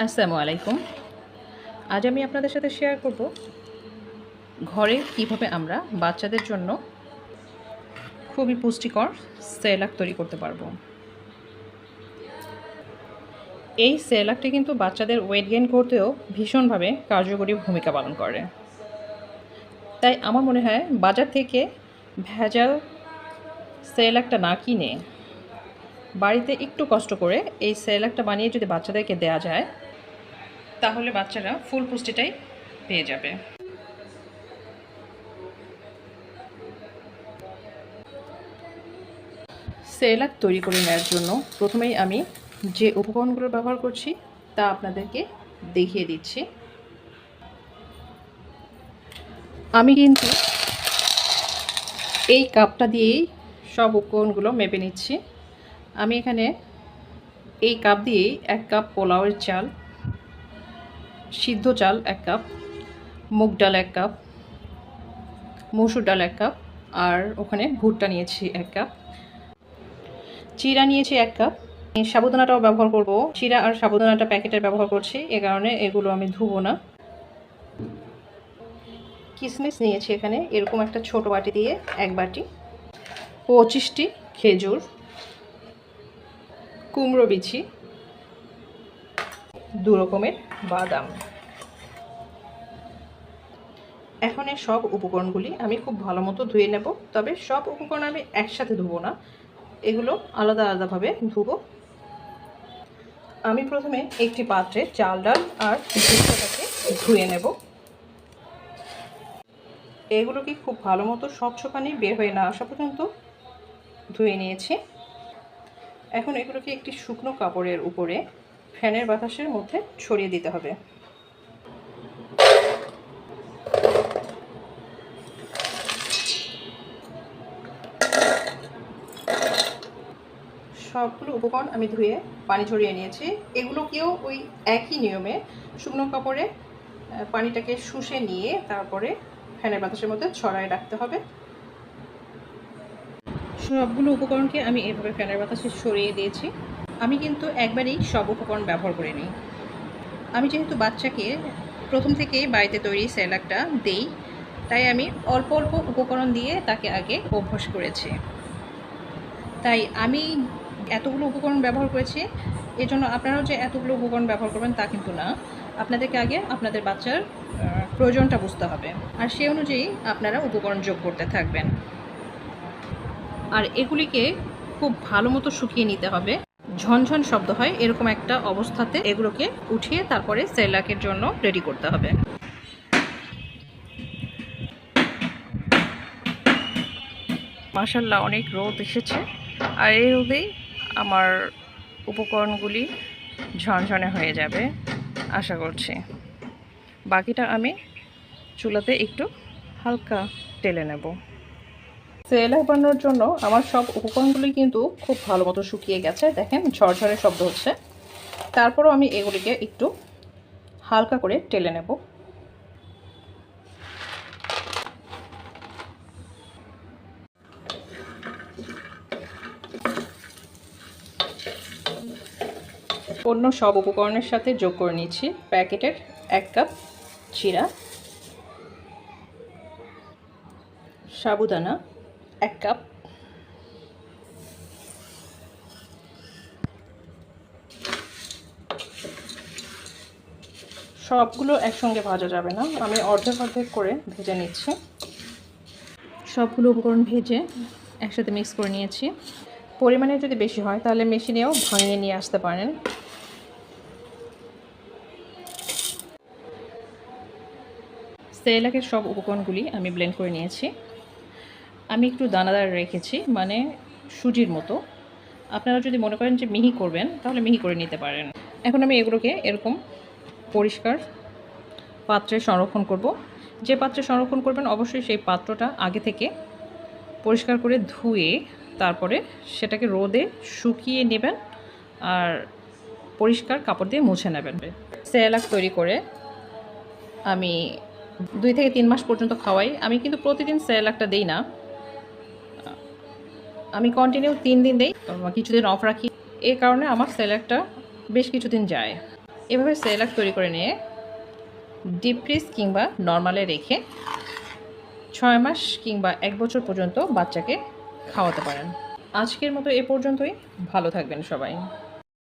আসসালামু আলাইকুম। আজ আমি আপনাদের সাথে শেয়ার করব ঘরে কীভাবে আমরা বাচ্চাদের জন্য খুবই পুষ্টিকর সেলাক তৈরি করতে পারব। এই সেলাকটি কিন্তু বাচ্চাদের ওয়েট গেইন করতেও ভীষণভাবে কার্যকরী ভূমিকা পালন করে। তাই আমার মনে হয় বাজার থেকে ভেজাল সেলাকটা না কিনে বাড়িতে একটু কষ্ট করে এই সেলাকটা বানিয়ে যদি বাচ্চাদেরকে দেওয়া যায়, তাহলে বাচ্চারা ফুল পুষ্টিটাই পেয়ে যাবে। সেলাক তৈরি করে নেওয়ার জন্য প্রথমেই আমি যে উপকরণগুলো ব্যবহার করছি, তা আপনাদেরকে দেখিয়ে দিচ্ছি। আমি কিন্তু এই কাপটা দিয়েই সব উপকরণগুলো মেপে নিচ্ছি। আমি এখানে এই কাপ দিয়েই এক কাপ পোলাওয়ের চাল, সিদ্ধ চাল এক কাপ, মুগ ডাল এক কাপ, মসুর ডাল এক কাপ, আর ওখানে ভুট্টা নিয়েছি এক কাপ, চিরা নিয়েছি এক কাপ। সাবুদানাটাও ব্যবহার করব। চিরা আর সাবুদানাটা প্যাকেটের ব্যবহার করছি, এ কারণে এগুলো আমি ধুবো না। কিশমিশ নিয়েছি এখানে, এরকম একটা ছোট বাটি দিয়ে, এক বাটি। পঁচিশটি খেজুর। কুমড়ো বিছি দু রকমের বাদাম। এখন এই সব উপকরণগুলি আমি খুব ভালো মতো ধুয়ে নেব, তবে সব উপকরণ আমি একসাথে ধুবো না। এগুলো আলাদা আলাদাভাবে ধুবো। আমি প্রথমে একটি পাত্রে চাল, ডাল আর ভুট্টাটাকে ধুয়ে নেব। এগুলোকে খুব ভালো মতো স্বচ্ছ পানি বের হয়ে না আসা পর্যন্ত ধুয়ে নিয়েছি। এখন এগুলোকে একটি শুকনো কাপড়ের উপরে ফ্যানের বাতাসের মধ্যে ছড়িয়ে দিতে হবে। সবগুলো উপকরণ আমি ধুয়ে পানি ছড়িয়ে নিয়েছি। এগুলোকেও ওই একই নিয়মে শুকনো কাপড়ে পানিটাকে শুষে নিয়ে তারপরে ফ্যানের বাতাসের মধ্যে ছড়ায় রাখতে হবে। সবগুলো উপকরণকে আমি এভাবে ফ্যানের বাতাসে সরিয়ে দিয়েছি। আমি কিন্তু একবারেই সব উপকরণ ব্যবহার করে নিই। আমি যেহেতু বাচ্চাকে প্রথম থেকে বাড়িতে তৈরি স্যালাকটা দেই, তাই আমি অল্প অল্প উপকরণ দিয়ে তাকে আগে অভ্যাস করেছি। তাই আমি এতগুলো উপকরণ ব্যবহার করেছি, এজন্য আপনারাও যে এতগুলো উপকরণ ব্যবহার করবেন তা কিন্তু না। আপনাদেরকে আগে আপনাদের বাচ্চার প্রয়োজনটা বুঝতে হবে। আর সেই অনুযায়ী আপনারা উপকরণ যোগ করতে থাকবেন। আর এগুলিকে খুব ভালো মতো শুকিয়ে নিতে হবে। ঝনঝন শব্দ হয় এরকম একটা অবস্থাতে। এগুলোকে উঠিয়ে তারপরে সেলাকের জন্য রেডি করতে হবে। মাসাল্লাহ অনেক রোদ এসেছে। আর এই রোদেই আমার উপকরণগুলি ঝনঝনে হয়ে যাবে, আশা করছি। বাকিটা আমি চুলাতে একটু হালকা টেলে নেব। সেলাক বানানোর জন্য আমার সব উপকরণগুলি কিন্তু খুব ভালো মতো শুকিয়ে গেছে। দেখেন, ঝরঝরে শব্দ হচ্ছে। তারপরও আমি এগুলিকে একটু হালকা করে টেলে নেব। অন্য সব উপকরণের সাথে যোগ করে নিচ্ছি। প্যাকেটের এক কাপ চিরা, সাবুদানা এক কাপ। সবগুলো একসঙ্গে ভাজা যাবে না। আমি অর্ধেক অর্ধেক করে ভেজে নিচ্ছি। সবগুলো উপকরণ ভেজে একসাথে মিক্স করে নিয়েছি। পরিমাণে যদি বেশি হয়, তাহলে মেশিনেও ভাঙিয়ে নিয়ে আসতে পারেন। সেলাকের সব উপকরণগুলি আমি ব্লেন্ড করে নিয়েছি। আমি একটু দানাদার রেখেছি মানে সুজির মতো। আপনারা যদি মনে করেন যে মিহি করবেন, তাহলে মিহি করে নিতে পারেন। এখন আমি এগুলোকে এরকম পরিষ্কার পাত্রে সংরক্ষণ করব। যে পাত্রে সংরক্ষণ করবেন, অবশ্যই সেই পাত্রটা আগে থেকে পরিষ্কার করে ধুয়ে তারপরে সেটাকে রোদে শুকিয়ে নেবেন আর পরিষ্কার কাপড় দিয়ে মুছে নেবেন। সেলাক তৈরি করে আমি দুই থেকে তিন মাস পর্যন্ত খাওয়াই। আমি কিন্তু প্রতিদিন সেলাকটা দিই না। আমি কন্টিনিউ তিন দিন দিই কিছুদিন অফ রাখি। এ কারণে আমার সেলাকটা বেশ কিছুদিন যায়। এভাবে সেলাক তৈরি করে নিয়ে ডিপ ফ্রিজ কিংবা নর্মালে রেখে ছয় মাস কিংবা এক বছর পর্যন্ত বাচ্চাকে খাওয়াতে পারেন। আজকের মতো এ পর্যন্তই। ভালো থাকবেন সবাই।